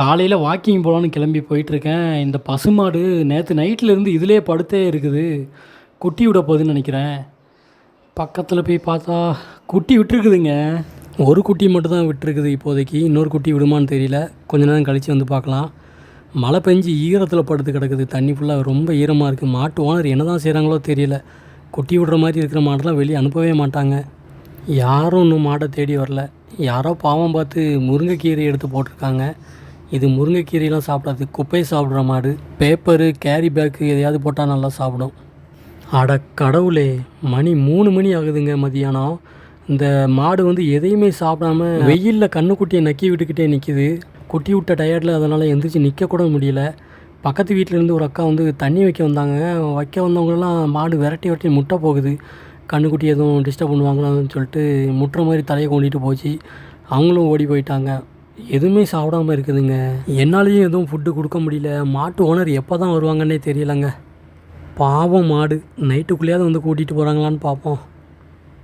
காலையில் வாக்கிங் போகலான்னு கிளம்பி போயிட்டுருக்கேன். இந்த பசுமாடு நேற்று நைட்லேருந்து இதிலே படுத்தே இருக்குது. குட்டி விட போகுதுன்னு நினைக்கிறேன். பக்கத்தில் போய் பார்த்தா குட்டி விட்டுருக்குதுங்க. ஒரு குட்டி மட்டும் தான் விட்டுருக்குது இப்போதைக்கு. இன்னொரு குட்டி விடுமான்னு தெரியல. கொஞ்ச நேரம் கழித்து வந்து பார்க்கலாம். மழை பெஞ்சு ஈரத்தில் படுத்து கிடக்குது. தண்ணி ஃபுல்லாக ரொம்ப ஈரமாக இருக்குது மாட்டு ஓனர் என்ன தான் செய்கிறாங்களோ தெரியல. குட்டி விடுற மாதிரி இருக்கிற மாடெல்லாம் வெளியே அனுப்பவே மாட்டாங்க. யாரும் இன்னும் மாடை தேடி வரல. யாரோ பாவம் பார்த்து முருங்கைக்கீரை எடுத்து போட்டிருக்காங்க. இது முருங்கைக்கீரையெல்லாம் சாப்பிடாது குப்பையை சாப்பிட்ற மாடு. பேப்பரு கேரி பேக்கு எதையாவது போட்டால் நல்லா சாப்பிடும். அட கடவுளே மணி மூணு மணி ஆகுதுங்க மதியானம். இந்த மாடு வந்து எதையுமே சாப்பிடாம வெயிலில் கண்ணுக்குட்டியை நக்கி விட்டுக்கிட்டே நிற்கிது குட்டி விட்ட டயர்டில் அதனால் எந்திரிச்சு நிற்க முடியல. பக்கத்து வீட்டிலேருந்து ஒரு அக்கா வந்து தண்ணி வைக்க வந்தாங்க. வைக்க வந்தவங்களெல்லாம் மாடு விரட்டி விரட்டி முட்டை போகுது. கண்ணுக்குட்டி எதுவும் டிஸ்டர்ப் பண்ணுவாங்களான்னு சொல்லிட்டு முட்டுற மாதிரி தலையை கொண்டுட்டு போச்சு. அவங்களும் ஓடி போயிட்டாங்க. எதுவுமே சாப்பிடாம இருக்குதுங்க. என்னாலேயும் எதுவும் ஃபுட்டு கொடுக்க முடியல. மாட்டு ஓனர் எப்போ தான் வருவாங்கன்னே தெரியலங்க. பாவம் மாடு. நைட்டுக்குள்ளேயாவது வந்து கூட்டிகிட்டு போகிறாங்களான்னு பார்ப்போம்